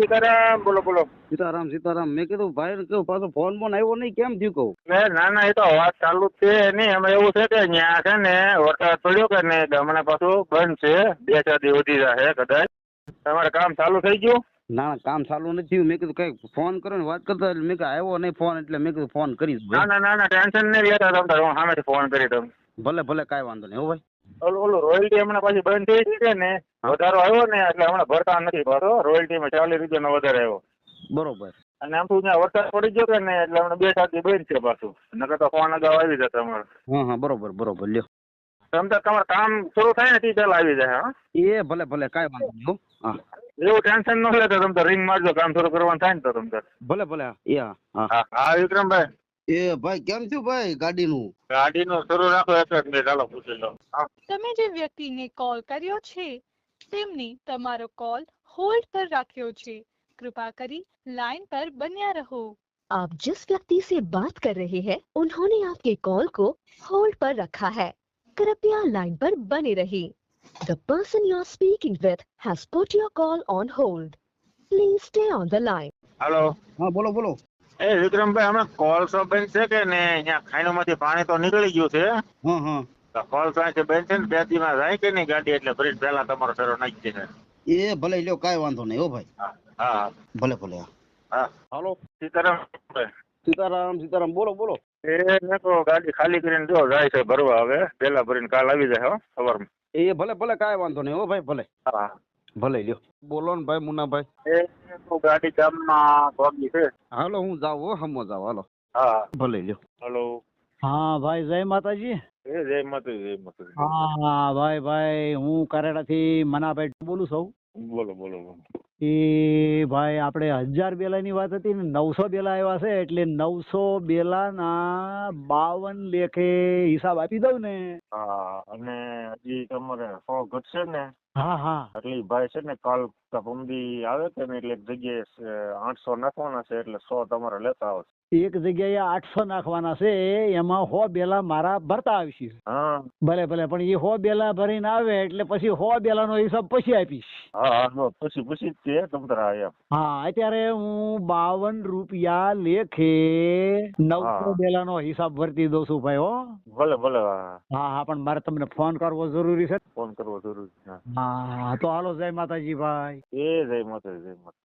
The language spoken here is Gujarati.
સીતારામ બોલો બોલો. સીતારામ સીતારામ. મેં કીધું ભાઈ ને કેવું પાછો ફોન બોન આવ્યો નહીં કેમ થયું કહું? એ ના ના એ તો વાત ચાલુ જ છે. નહીં એમાં એવું છે કે ત્યાં છે ને વરસાદ પડ્યો કે ને હમણાં પાછું બંધ છે. બે ચાર દિવસ વધી જશે કદાચ. તમારે કામ ચાલુ થઈ ગયું? ના કામ ચાલુ નથી થયું. મેં કીધું કંઈક ફોન કરો ને વાત કરતા મેં કીધું આવ્યો નહીં ફોન એટલે મેં કીધું ફોન કરીશ. ના ના ના ટેન્શન નહીં લેતા તમ. તારે હું સામેથી ફોન કરી દઉં. ભલે ભલે કાંઈ વાંધો નહીં. હો ભાઈ. ઓલું રોયલ્ટી હમણાં પાછી બંધ થઈ છે ને વધારો આવ્યો ને એટલે હમણાં ભરતા નથી પાછો રોયલ્ટીમાં ચાલીસ રૂપિયાનો વધારે આવ્યો. બરોબર. અને આમ તો ત્યાં વરસાદ પડી ગયો કે ને એટલે હમણાં બે દી બંધ છે પાછું. નકર તો ફોન અગાઉ આવી જતા તમારે હા હા બરોબર બરોબર લ્યો. તમ તાર તમારે કામ શરૂ થાય ને તે પહેલા આવી જાય હા. એ ભલે ભલે કાંઈ વાંધો નહીં હા. એવું ટેન્શન ન લેતા તમે તો રિંગ મારજો કામ શરૂ કરવાનું થાય ને તો તમે ભલે ભલે એ હા હા વિક્રમભાઈ. એ ભાઈ કેમ છો ભાઈ ગાડીનું? ગાડીનો શરૂ રાખો એક એક મિનિટ હાલો પૂછી લો. તમે જે વ્યક્તિને કોલ કર્યો છે તેમની તમારો કોલ હોલ્ડ પર રાખ્યો છે. कृपा करी लाइन पर बनिया रहो आप जिस व्यक्ति से बात कर रहे हैं उन्होंने आपके कॉल को होल्ड पर रखा है कृपया लाइन पर बने रही the person you are speaking with has put your call on hold please stay on the line hello हाँ बोलो बोलो એ વિક્રમભાઈ હમણાં કોલસો બંધ છે કે ને અહીંયા ખાઈનોમાંથી પાણી તો નીકળી ગયું છે. હા હા કોલસો અહીંથી બંધ છે ને બે દીમાં જાય કે નહીં ગાડી એટલે ફરી પહેલા તમારો ફેરો નાખી દે એ ભલે લ્યો કાંઈ વાંધો નહીં હો ભાઈ. હા હા. ભલે ભલે હા. હાલો. સીતારામ સીતારામ સીતારામ બોલો બોલો. એ મેં તો ગાડી ખાલી કરીને જો જાય છે ભરવા હવે. પેલા ભરીને કાલ આવી જાય હો સવારમાં. એ ભલે ભલે કાંઈ વાંધો નહીં હો ભાઈ ભલે. હા. ભલે લ્યો. બોલો ને ભાઈ મુનાભાઈ એ તો ગાડી ગામમાં ભોગી છે હાલો હું જાઉં હો હમો જાઉં હાલો. હા. ભલે જો હાલો. હા ભાઈ જય માતાજી. જય માતાજી જય માતાજી. હા ભાઈ ભાઈ હું કરેડાથી મનાભાઈ બોલું છું. બોલો બોલો બોલો. એ ભાઈ આપણે હજાર બેલાની વાત હતી ને નવસો બેલા આવ્યા છે એટલે નવસો બેલાના બાવન લેખે હિસાબ આપી દઉં ને. હા અને હજી તમારે સો ઘટશે ને હા હા. એટલે ભાઈ છે ને કાલ પમદી આવે કે ને એટલે એક જગ્યાએ આઠસો નાખવાના છે એટલે સો તમારે લેતા આવશે. એક જગ્યાએ આઠસો નાખવાના છે એમાં હો બેલા મારા ભરતા આવશે. ભલે ભલે પણ એ હો બેલા ભરીને આવે એટલે પછી હો બેલાનો હિસાબ પછી આપીશ. હા પછી પછી અત્યારે હું બાવન રૂપિયા લેખે નવસો બેલા નો હિસાબ ભરતી દઉં છું ભાઈ હો. ભલે ભલે હા હા. પણ મારે તમને ફોન કરવો જરૂરી છે. ફોન કરવો જરૂરી છે હા. હા તો હાલો જય માતાજી ભાઈ. એ જય માતાજી જય માતા